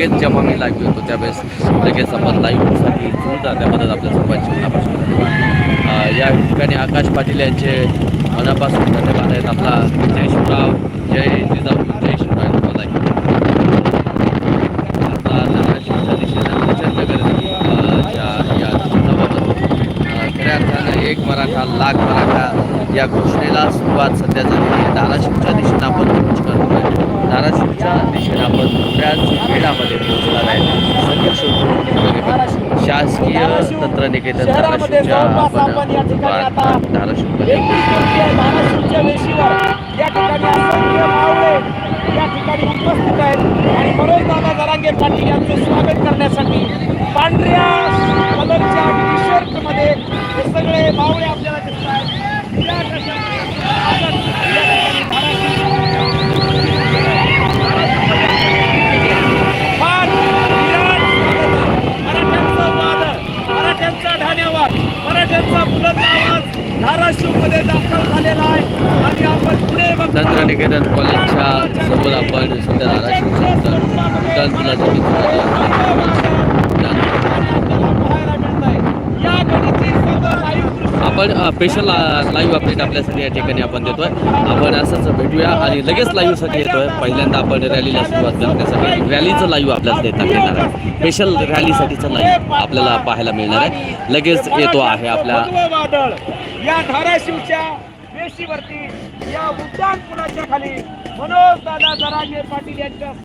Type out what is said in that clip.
लगेच जेव्हा मी लाईव्ह येतो त्यावेळेस लगेच आपण लाईव्हसाठी सुद्धा त्याबद्दल आपल्या सर्वांची. मनापासून या ठिकाणी आकाश पाटील यांचे मनापासून धन्यवाद आहेत. आपला जय शिवराव जय जिजाऊ जय शिवराय तुम्हाला एक मराठा लाख मराठा या घोषणेला सुरुवात सध्या झालेली आहे. धाराशिवच्या दिशेनं आपण कूच आहे धाराशिवच्या दिशेनं आपण बऱ्याच वेळामध्ये पोहोचणार आहे. शासकीय तंत्रनिकेतन धाराशिवच्या आपण धाराशिवमध्ये या ठिकाणी उपस्थित आहेत आणि मनोज दादा जरांगे पाटील यांचं स्वागत करण्यासाठी पांढऱ्या कलरच्या टी शर्टमध्ये हे सगळे मावळे आपल्याला दिसत आहेत या ठिकाणी धाराशिव- कॉलेजच्या समोर आपण सध्या धाराशिवच्या आपण स्पेशल लाईव्ह अपडेट आपल्यासाठी या ठिकाणी आपण देतोय. आपण असंच भेटूया आणि लगेच लाईव्हसाठी येतोय. पहिल्यांदा आपण रॅलीला सुरुवात करण्यासाठी रॅलीचं लाईव्ह आपल्याला देता येणार आहे. स्पेशल रॅलीसाठीचं लाईव्ह आपल्याला पाहायला मिळणार आहे. लगेच येतो आहे आपल्या या धाराशिवच्या वेशीवरती या खाली मनोज दादा जरांगे पाटील यांच्या